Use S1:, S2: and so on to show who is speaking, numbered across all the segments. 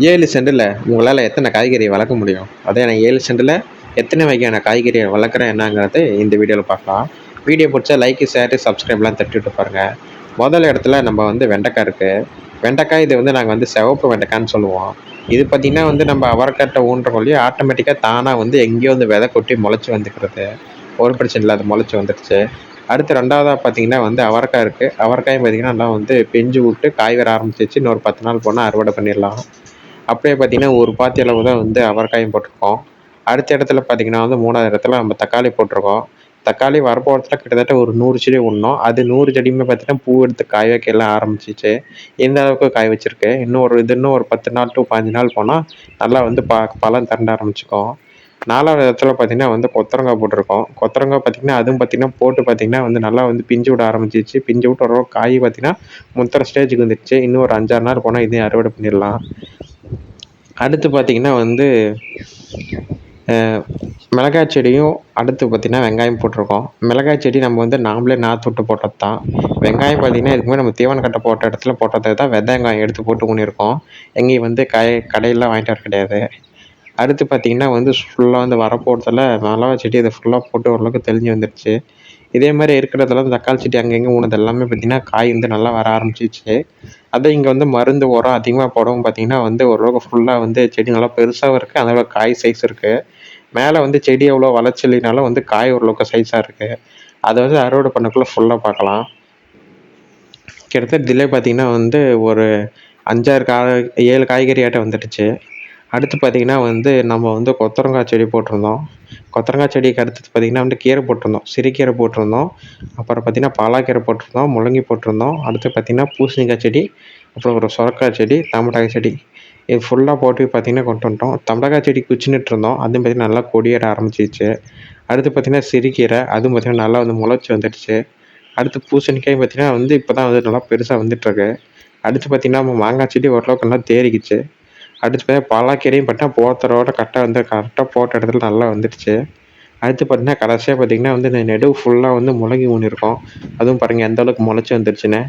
S1: ஏழு சென்டில் உங்களால் எத்தனை காய்கறி வளர்க்க முடியும்? அதே நான் ஏழு சென்டில் எத்தனை வகையான காய்கறியை வளர்க்குறேன் என்னங்கிறது இந்த வீடியோவில் பார்க்கலாம். வீடியோ பிடிச்சா லைக்கு ஷேரு சப்ஸ்கிரைப்லாம் தட்டிவிட்டு பாருங்கள் முதல் இடத்துல நம்ம வந்து வெண்டைக்காய் இருக்குது வெண்டைக்காய் இது வந்து நாங்கள் வந்து சிவப்பு வெண்டைக்கான்னு சொல்லுவோம். இது பார்த்திங்கன்னா வந்து நம்ம அவரைக்கட்டை ஊன்றக்கொள்ளி ஆட்டோமேட்டிக்காக தானாக வந்து எங்கேயோ வந்து விதை கொட்டி முளைச்சி வந்துக்கிறது. ஒரு பிரச்சனை இல்லை அது முளைச்சி வந்துடுச்சு அடுத்து ரெண்டாவதாக பார்த்தீங்கன்னா வந்து அவரைக்காய் இருக்குது அவரைக்காயும் பார்த்திங்கன்னா நல்லா வந்து பிஞ்சு விட்டு காய் வர ஆரம்பிச்சிச்சு இன்னொரு பத்து நாள் போனால் அறுவடை பண்ணிடலாம். அப்படியே பார்த்திங்கன்னா ஒரு பாத்தி அளவு தான் வந்து அவரைக்காயும் போட்டிருக்கோம். அடுத்த இடத்துல பார்த்திங்கன்னா வந்து மூணாவது இடத்துல நம்ம தக்காளி போட்டிருக்கோம். தக்காளி வரப்போகிறதுல கிட்டத்தட்ட ஒரு நூறு செடி ஒன்றும் அது நூறு செடியுமே பார்த்திங்கன்னா பூ எடுத்து காய் வைக்க எல்லாம் ஆரம்பிச்சிச்சு. எந்த அளவுக்கு காய் வச்சுருக்கு? இன்னும் ஒரு இது இன்னும் ஒரு பத்து நாள் டு பாஞ்சு நாள் போனால் நல்லா வந்து ப பழம் திரண்ட ஆரம்பிச்சிக்கும். நாலாவது இடத்துல பார்த்திங்கன்னா வந்து கொத்தரங்காய் போட்டிருக்கோம். கொத்தரங்காய் பார்த்திங்கன்னா அதுவும் பார்த்திங்கன்னா போட்டு பார்த்திங்கன்னா வந்து நல்லா வந்து பிஞ்சு விட ஆரம்பிச்சிச்சு. பிஞ்சு விட்டு ஒரு காய் பார்த்திங்கன்னா முத்திர ஸ்டேஜுக்கு வந்துடுச்சு இன்னும் ஒரு அஞ்சாறு நாள் போனால் இதையும் அறுவடை பண்ணிடலாம். அடுத்து பார்த்திங்கன்னா வந்து மிளகாய் செடியும் அடுத்து பார்த்திங்கன்னா வெங்காயம் போட்டிருக்கோம். மிளகாய் செடி நம்ம வந்து நாமளே நாற்று விட்டு போட்டது தான் வெங்காயம் பார்த்திங்கன்னா இதுக்கு நம்ம தீவன கட்டை போட்ட இடத்துல போட்டது தான் வெதை வெங்காயம் எடுத்து போட்டு பண்ணியிருக்கோம் எங்கேயும் வந்து காய் கடையெல்லாம் வாங்கிட்டு வர கிடையாது. அடுத்து பார்த்திங்கன்னா வந்து ஃபுல்லாக வந்து வரப்போகிறதுல மிளகா செடி அதை ஃபுல்லாக போட்டு ஓரளவுக்கு தெளிஞ்சு வந்துடுச்சு இதே மாதிரி இருக்கிறதுல தக்காளி செடி அங்கங்கே ஊனது எல்லாமே பார்த்திங்கன்னா காய் வந்து நல்லா வர ஆரம்பிச்சிச்சு அதை இங்கே வந்து மருந்து உரம் அதிகமாக போடவும் பார்த்திங்கன்னா வந்து ஓரளவுக்கு ஃபுல்லாக வந்து செடி நல்லா பெருசாகவும் இருக்குது அதோட காய் சைஸ் இருக்குது மேலே வந்து செடி எவ்வளோ வளர்ச்சலினாலும் வந்து காய் ஓரளவுக்கு சைஸாக இருக்குது அதை வந்து அறுவடை பண்ணக்குள்ளே ஃபுல்லாக பார்க்கலாம். கிட்டத்தட்ட டிலே பார்த்திங்கன்னா வந்து ஒரு அஞ்சாறு காய் ஏழு காய்கறி ஆட்டம் வந்துடுச்சு. அடுத்து பார்த்திங்கன்னா வந்து நம்ம வந்து கொத்தரங்காய் செடி போட்டிருந்தோம். கொத்தரங்காய் செடிக்கு அடுத்தது பார்த்திங்கன்னா வந்து கீரை போட்டிருந்தோம். சிறுகீரை போட்டிருந்தோம். அப்புறம் பார்த்திங்கன்னா பாலாக்கீரை போட்டிருந்தோம். முள்ளங்கி போட்டிருந்தோம். அடுத்து பார்த்திங்கன்னா பூசணிக்காய் செடி அப்புறம் ஒரு சுரக்காய் செடி தமட்டாக்காய் செடி. இது ஃபுல்லாக போட்டு பார்த்திங்கன்னா கொண்டு வந்துட்டோம். தமட்டாக்காய் செடி குச்சின்னுட்டு இருந்தோம். அதுவும் பார்த்திங்கன்னா நல்லா கொடியேற ஆரம்பிச்சிச்சு அடுத்து பார்த்திங்கன்னா சிறுகீரை அதுவும் பார்த்திங்கன்னா நல்லா வந்து முளைச்சி வந்துடுச்சு. அடுத்து பூசணிக்காய் பார்த்திங்கன்னா வந்து இப்போ தான் வந்து நல்லா பெருசாக வந்துட்டுருக்கு அடுத்து பார்த்திங்கன்னா நம்ம மாங்காய் செடி ஓரளவுக்கு நல்லா தேறிக்கிச்சு. அடுத்து பார்த்தீங்கன்னா பாலாக்கீரையும் பார்த்தா போத்தரோட கரெக்டாக வந்து கரெக்டாக போட்ட இடத்துல நல்லா வந்துடுச்சு. அடுத்து பார்த்தீங்கன்னா கடைசியாக பார்த்தீங்கன்னா வந்து இந்த நெடுவு ஃபுல்லாக வந்து முளகி ஒன்று இருக்கும் அதுவும் பாருங்கள் எந்த அளவுக்கு முளைச்சி வந்துருச்சுன்னு.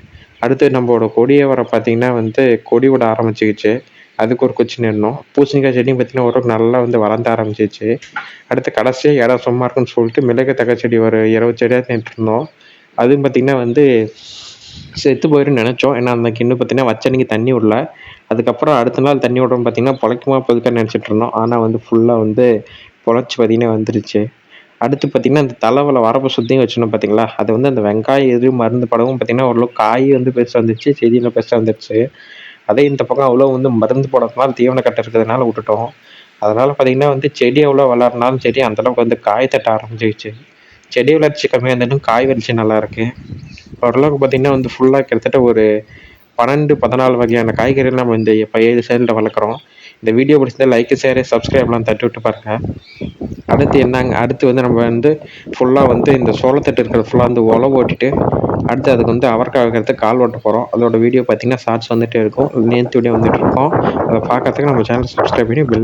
S1: அடுத்து நம்மளோட கொடியை வர பார்த்தீங்கன்னா வந்து கொடி விட ஆரம்பிச்சிக்கிச்சு அதுக்கு ஒரு குச்சி நின்னோம் பூசணிக்காய் செடியும் பார்த்திங்கன்னா ஓரளவுக்கு நல்லா வந்து வளர்ந்து ஆரம்பிச்சிச்சு அடுத்து கடைசியாக இடம் சும்மா இருக்குன்னு சொல்லிட்டு மிளகு தக்காளி செடி ஒரு இருபது செடியாக நின்றுருந்தோம் அதுவும் பார்த்திங்கன்னா வந்து செத்து போயிடும் நினச்சோம். ஏன்னா அந்த கிண்ணு பார்த்தீங்கன்னா வச்சன்னைக்கு தண்ணி விடல. அதுக்கப்புறம் அடுத்த நாள் தண்ணி விட்றோம் பார்த்திங்கன்னா பொழைக்குமா பொதுக்காக நினச்சிட்டு இருந்தோம். ஆனால் வந்து ஃபுல்லாக வந்து பொழைச்சி பார்த்திங்கன்னா வந்துருச்சு. அடுத்து பார்த்திங்கன்னா அந்த தலைவலை வரப்போ சுத்தியும் வச்சுருந்தோம் பார்த்திங்களா அது வந்து அந்த வெங்காயம் எது மருந்து படவும் பார்த்திங்கன்னா ஓரளவுக்கு காய் வந்து பெருசாக வந்துச்சு செடியில் பெருசாக வந்துடுச்சு அதே இந்த பக்கம் அவ்வளோ வந்து மருந்து போடுறதுனால தீவன கட்டை இருக்கிறதுனால விட்டுட்டோம். அதனால் பார்த்திங்கன்னா வந்து செடி எவ்வளோ வளர்னாலும் சரி அந்தளவுக்கு வந்து காய் தட்ட ஆரம்பிச்சிருச்சு. செடி வளர்ச்சி கம்மியாக இருந்தாலும் காய் வளர்ச்சி நல்லா இருக்குது ஓரளவுக்கு பார்த்திங்கன்னா வந்து ஃபுல்லாக கிட்டத்தட்ட ஒரு பன்னெண்டு பதினாலு வகையான காய்கறிகள் நம்ம இந்த இப்போ ஏழு சைடில் வளர்க்குறோம். இந்த வீடியோ பிடிச்சிருந்தா லைக்கு ஷேரு சப்ஸ்கிரைப்லாம் தட்டி விட்டு பாருங்கள் அடுத்து என்னங்க அடுத்து வந்து நம்ம வந்து ஃபுல்லாக வந்து இந்த சோளத்தட்டு இருக்கிறது ஃபுல்லாக வந்து உழவு ஓட்டிட்டு அடுத்து அதுக்கு வந்து அவரைக்காய் வைக்கிறதுக்கு கால் ஓட்ட போகிறோம் அதோட வீடியோ பார்த்திங்கன்னா ஷார்ட்ஸ் வந்துகிட்டே இருக்கும். நேற்று வீடியோ வந்துட்டு இருக்கோம். அதை பார்க்கறதுக்கு நம்ம சேனல் சப்ஸ்கிரைப் பண்ணி பில்